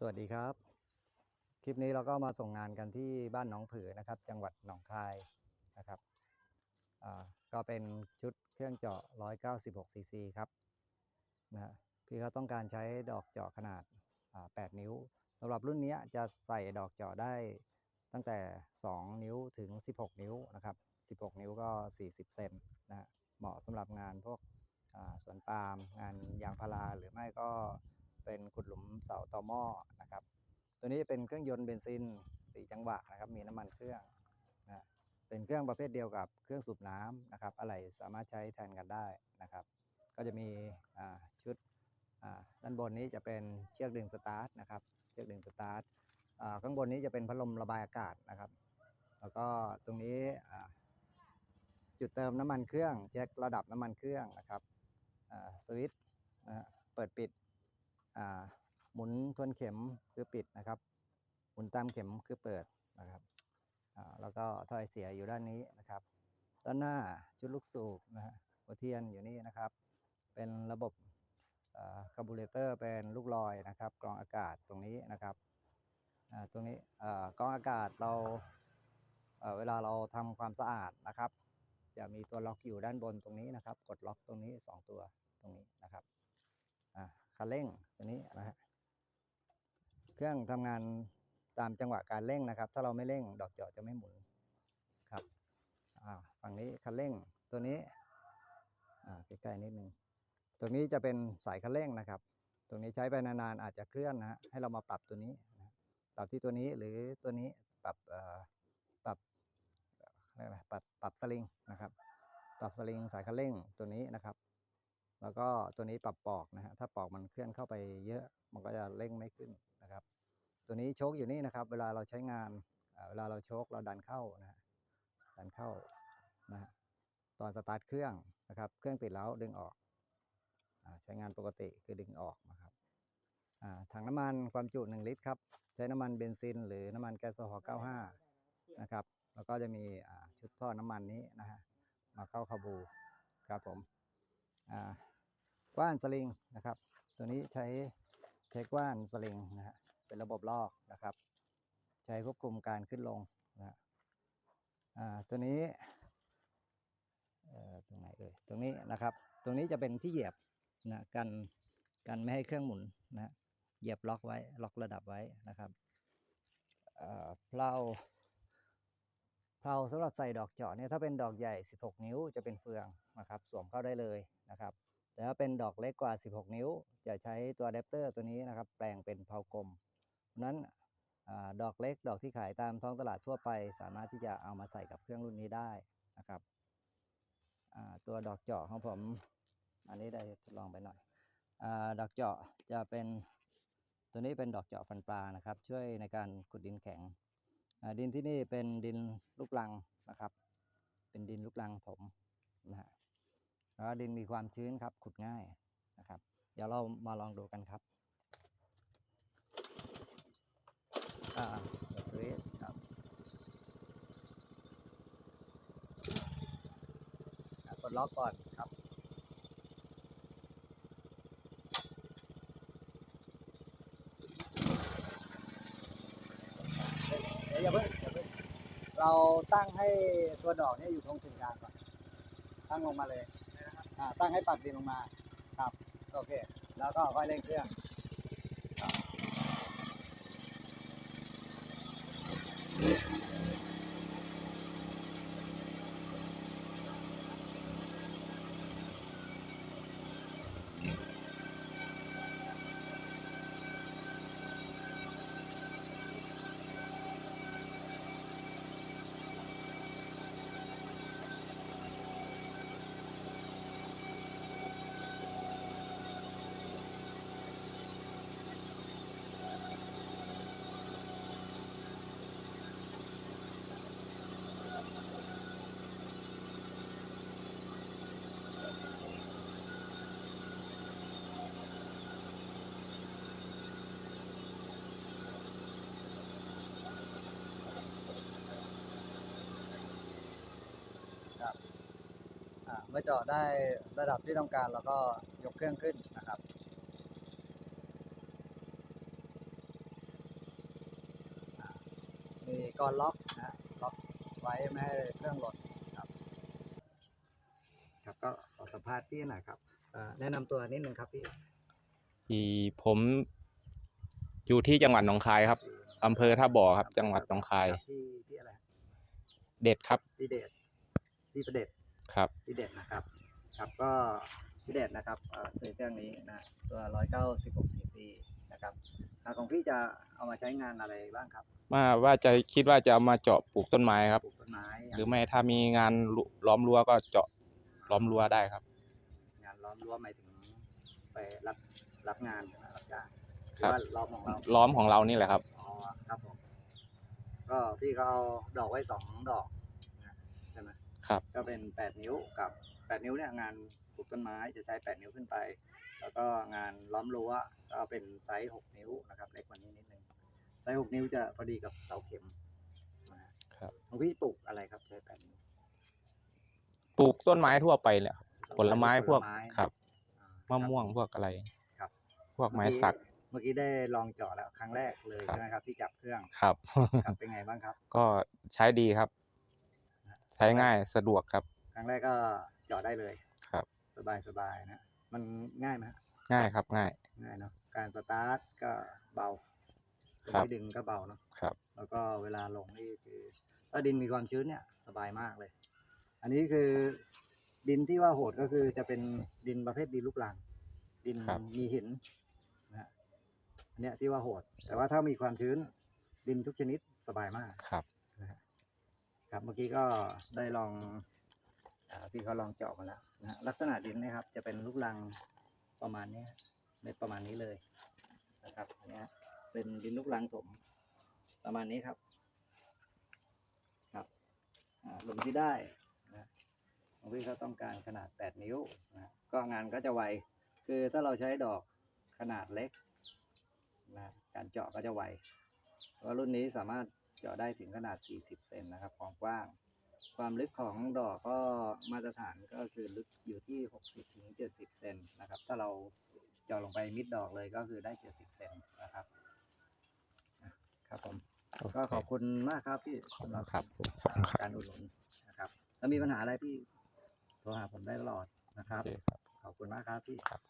สวัสดีครับ คลิปนี้เราก็มาส่งงานกันที่บ้านหนองผือนะครับ จังหวัดหนองคายนะครับก็เป็นชุดเครื่องเจาะ 196 ซีซีครับนะพี่เขาต้องการใช้ดอกเจาะขนาด 8 นิ้วสำหรับรุ่นนี้จะใส่ดอกเจาะได้ตั้งแต่ 2 นิ้วถึง 16 นิ้วนะครับ 16 นิ้วก็ 40 เซนนะเหมาะสำหรับงานพวกสวนปาล์มงานยางพาราหรือไม่ก็ เป็นขุดหลุมเสาต่อหม้อนะครับ ตัวนี้เป็นเครื่องยนต์เบนซิน4จังหวะนะครับ มีน้ำมันเครื่องนะเป็นเครื่องประเภทเดียวกับเครื่องสูบน้ำนะครับ อะไรสามารถใช้แทนกันได้นะครับ ก็จะมีชุดด้านบนนี้จะเป็นเชือกดึงสตาร์ทนะครับ เชือกดึงสตาร์ทข้างบนนี้จะเป็นพัดลมระบายอากาศนะครับ แล้วก็ตรงนี้จุดเติมน้ำมันเครื่อง เช็คระดับน้ำมันเครื่องนะครับสวิตช์เปิดปิด หมุนทวนเข็มคือปิดนะครับ หมุนตามเข็มคือเปิดนะครับแล้วก็ถ้อยเสียอยู่ด้านนี้นะครับ ด้านหน้าชุดลูกสูบนะฮะหัวเทียนอยู่นี่นะครับ เป็นระบบคาร์บูเรเตอร์เป็นลูกลอยนะครับกรองอากาศตรงนี้นะครับตรงนี้อ่ากรองอากาศเราเวลาเราทำความสะอาดนะครับ จะมีตัวล็อกอยู่ด้านบนตรงนี้นะครับ กดล็อกตรงนี้สองตัวตรงนี้นะครับอ่าคันเร่ง ตัวนี้นะฮะเครื่องทำงานตามจังหวะการเร่งนะครับ ถ้าเราไม่เร่งดอกเจาะจะไม่หมุนครับอ่าฝั่งนี้คันเร่งตัวนี้อ่าใกล้ๆนิดนึงตรงนี้จะเป็นสายคันเร่งนะครับ ตรงนี้ใช้ไปนานๆอาจจะเคลื่อนนะฮะให้เรามาปรับตัวนี้นะปรับที่ตัวนี้หรือตัวนี้ปรับอ่อปรับอะไรปรับปรับสลิงนะครับ ปรับสลิงสายคันเร่งตัวนี้นะครับ ก็ตัวนี้ปรับปอกนะฮะถ้าปอกมันเคลื่อนเข้าไปเยอะมันก็จะเร่งไม่ขึ้นนะครับ ตัวนี้โชคอยู่นี่นะครับ เวลาเราใช้งานเวลาเราโชคเราดันเข้านะฮะดันเข้านะฮะตอนสตาร์ทเครื่องนะครับ เครื่องติดแล้วดึงออกอใช้งานปกติคือดึงออกนะครับถังน้ำมันความจุ 1 ลิตรครับใช้น้ำมันเบนซิน หรือน้ำมันแก๊สโซฮอล์95 นะครับ แล้วก็จะมีชุดท่อน้ำมันนี้นะฮะมาเข้าคาบูครับผมอ่า ว้านสลิงนะครับ ตัวนี้ใช้ใช้กว้านสลิงนะฮะเป็นระบบลอกนะครับ ใช้ควบคุมการขึ้นลงนะฮะอ่าตัวนี้เอ่อตรงไหนเอ่ยตรงนี้นะครับ ตรงนี้จะเป็นที่เหยียบนะกันกันไม่ให้เครื่องหมุนนะฮะเหยียบล็อกไว้ล็อกระดับไว้นะครับอ่อเพลาเพลาสำหรับใส่ดอกเจาะเนี่ยถ้าเป็นดอกใหญ่ 16 นิ้วจะเป็นเฟืองนะครับ สวมเข้าได้เลยนะครับ แต่ถ้าเป็นดอกเล็กกว่า 16 นิ้ว จะใช้ตัวอะแดปเตอร์ตัวนี้นะครับ แปลงเป็นเพลากลมนั้นอดอกเล็กดอกที่ขายตามท้องตลาดทั่วไป สามารถที่จะเอามาใส่กับเครื่องรุ่นนี้ได้นะครับตัวดอกเจาะของผม อันนี้ได้ทดลองไปหน่อยอดอกเจาะจะเป็นตัวนี้เป็นดอกเจาะฟันปลานะครับ ช่วยในการขุดดินแข็ง ดินที่นี่เป็นดินลูกลังนะครับ เป็นดินลูกลังถมนะฮะ แล้วดินมีความชื้นครับ ขุดง่ายนะครับ เดี๋ยวเรามาลองดูกันครับอ่าเปิดสวิตช์ครับอะกดล็อกก่อนครับเดี๋ยวอย่าเพิ่งอย่าเพิ่งเราตั้งให้ตัวดอกนี่อยู่ตรงกึ่งกลางก่อน ตั้งลงมาเลย อ่า ตั้งให้ปัดดินลงมา ครับ โอเค แล้วก็ค่อยเร่งเครื่อง เมื่อเจาะได้ระดับที่ต้องการเราก็ยกเครื่องขึ้นนะครับกรล็อกนะฮะล็อกไว้ไม่ให้เครื่องหล่นครับครับก็ขอสัมภาษณ์พี่หน่อยครับเอ่อแนะนำตัวนิดนึงครับพี่อีผมอยู่ที่จังหวัดหนองคายครับอำเภอท่าบ่อครับ จังหวัดหนองคายรับพี่พี่อะไรเด็ดครับพี่เดชพี่ประเดช ครับพี่เดชนะครับ ครับก็พี่เดชนะครับเอ่อซื้อเครื่องนี้นะตัว 196ซีซีนะครับอ่าของพี่จะเอามาใช้งานอะไรบ้างครับมาว่าจะคิดว่าจะเอามาเจาะปลูกต้นไม้ครับ ปลูกต้นไม้หรือไม่ถ้ามีงานล้อมรั้วก็เจาะล้อมรั้วได้ครับ งานล้อมรั้วหมายถึงไปรับรับงานใช่ไหมรับจ้างหครืรัอบว่าล้อมของเราล้อมของเรานี่แหละครับอ๋อครับผมก็พี่เขาเอาดอกไว้สองดอกนะใช่ไหม ครับ ก็เป็นแปดนิ้วกับแปดนิ้วเนี่ยงานปลูกต้นไม้จะใช้แปดนิ้วขึ้นไป แล้วก็งานล้อมรั้วก็เป็นไซส์หกนิ้วนะครับเล็กกว่านี้นิดนึงไซส์หกนิ้วจะพอดีกับเสาเข็มนะฮะครับของพี่ปลูกอะไรครับใช้แปดนิ้วปลูกต้นไม้ทั่วไปเลยครับผลไม้พวกผลไม้ครับอ่ามะม่วงพวกอะไรครับ พวกไม้สัก เมื่อกี้ได้ลองเจาะแล้วครั้งแรกเลยครับใช่ไหมครับที่จับเครื่องครับครับ เป็นไงบ้างครับ ก็ใช้ดีครับ ใช้ง่ายสะดวกครับ ครั้งแรกก็เจาะได้เลยครับ สบายสบายๆนะ มันง่ายไหมฮะง่ายครับง่ายง่ายเนาะการสตาร์ทก็เบาครับไม่ดึงก็เบาเนาะครับ แล้วก็เวลาลงนี่คือถ้าดินมีความชื้นเนี่ยสบายมากเลย อันนี้คือดินที่ว่าโหดก็คือจะเป็นดินประเภทดินลูกรัง ดินครับมีหินนะฮะอันเนี้ยที่ว่าโหด แต่ว่าถ้ามีความชื้นดินทุกชนิดสบายมากครับนะฮะ ครับเมื่อกี้ก็ได้ลองอพี่เขาลองเจาะมาแล้วนะฮะลักษณะดินนะครับ จะเป็นลูกรังประมาณนี้เม็ดประมาณนี้เลยนะครับอันเนี้ยเป็นดินลูกรังถมประมาณนี้ครับครับอ่าลมที่ได้นะของพี่เขาต้องการขนาด 8 นิ้วนะก็งานก็จะไวคือถ้าเราใช้ดอกขนาดเล็กนะการเจาะก็จะไวเพราะรุ่นนี้สามารถ จาะได้ถึงขนาด 40 เซนนะครับ ความกว้าง ความลึกของดอกก็มาตรฐานก็คือลึกอยู่ที่ 60ถึง70 เซนนะครับ ถ้าเราเจาะลงไปมิดดอกเลยก็คือได้ 70 เซนนะครับอะครับผม ก็ขอบคุณมากครับพี่ขอบสำหคุรับณครับขอบคุณครับการอุดหนุนนะครับ ถ้ามีปัญหาอะไรพี่โทรหาผมได้ตลอดนะครับโอเคครับขอบคุณมากครับพี่ครับ